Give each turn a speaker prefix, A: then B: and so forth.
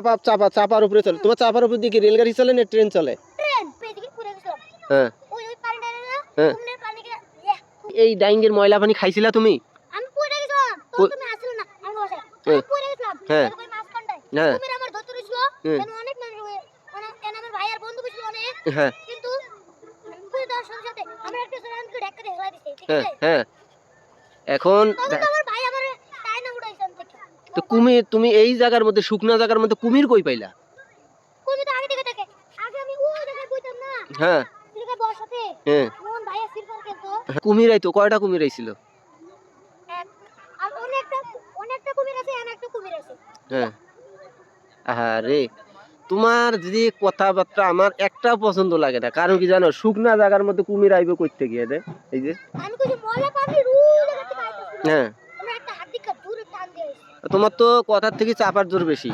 A: চাপা চাপা চাপার উপরে চলে। তোমার চাপার উপর দিয়ে কি রেলগাড়ি চলে না ট্রেন চলে? হ্যাঁ। হ্যাঁ।
B: ইয়া,
A: এই ডাইঙ্গের ময়লা পানি খাইছিলা তুমি? হ্যাঁ। হ্যাঁ। হ্যাঁ। হ্যাঁ।
B: মানে
A: হ্যাঁ। হ্যাঁ এখন
B: তখন তো আমার ভাই আমার টাইনা উড়াইছে আমি থেকে
A: তো কুমির তুমি এই জায়গার মধ্যে শুকনা জায়গার মধ্যে কুমির কই পাইলা?
B: কুমির তো আগে থেকে থাকে। আগে আমি ওই জায়গায় বইতাম না।
A: হ্যাঁ।
B: আছে বর্ষাতে
A: হ্যাঁ।
B: মোহন ভাইয়া সিলভার খেলতো।
A: কুমির আইতো কয়টা কুমির আইছিল?
B: এক আর অনেকটা অনেকটা কুমির আছে আর একটা কুমির আছে।
A: হ্যাঁ। আরে তোমার যদি কথাবার্তা আমার একটাও পছন্দ লাগে না কারণ কি জানো শুকনা জায়গার মধ্যে কুমির আইবে করতে গিয়ে রে এই যে।
B: আমি পানি রুল করতে পাইতেছি
A: হ্যাঁ
B: আমরা একটা হাত দিকে দূরে টান দিয়ে
A: তোমার তো কথার থেকে চাপার জোর বেশি।